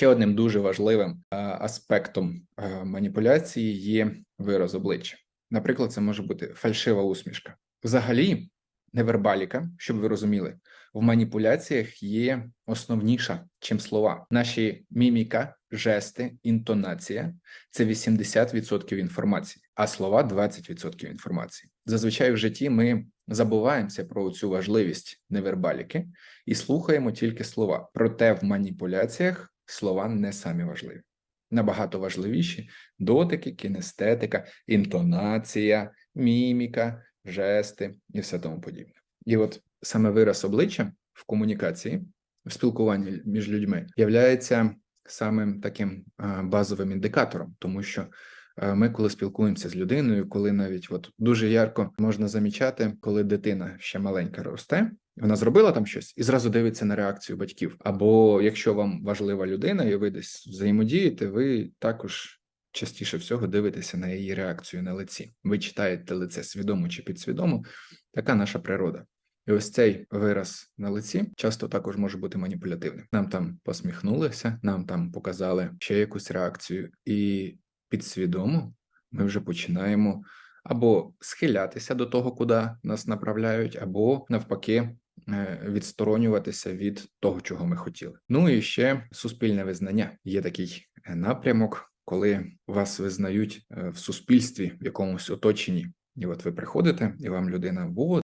Ще одним дуже важливим е, аспектом е, маніпуляції є вираз обличчя. Наприклад, це може бути фальшива усмішка. Взагалі, невербаліка, щоб ви розуміли, в маніпуляціях є основніша, чим слова. Наші міміка, жести, інтонація це 80% інформації, а слова 20% інформації. Зазвичай в житті ми забуваємося про цю важливість невербаліки і слухаємо тільки слова. Проте в маніпуляціях слова не самі важливі. Набагато важливіші дотики, кінестетика, інтонація, міміка, жести і все тому подібне. І от саме вираз обличчя в комунікації, в спілкуванні між людьми являється самим таким базовим індикатором, тому що ми, коли спілкуємося з людиною, коли навіть от дуже ярко можна замічати, коли дитина ще маленька росте, вона зробила там щось і зразу дивиться на реакцію батьків. Або якщо вам важлива людина, і ви десь взаємодієте, ви також частіше всього дивитеся на її реакцію на лиці. Ви читаєте лице свідомо чи підсвідомо. Така наша природа. І ось цей вираз на лиці часто також може бути маніпулятивним. Нам там посміхнулися, нам там показали ще якусь реакцію, і підсвідомо ми вже починаємо або схилятися до того, куди нас направляють, або навпаки. Е, Відсторонюватися від того, чого ми хотіли. Ну і ще суспільне визнання. Є такий е, напрямок, коли вас визнають е, в суспільстві в якомусь оточенні. І от ви приходите, і вам людина, во,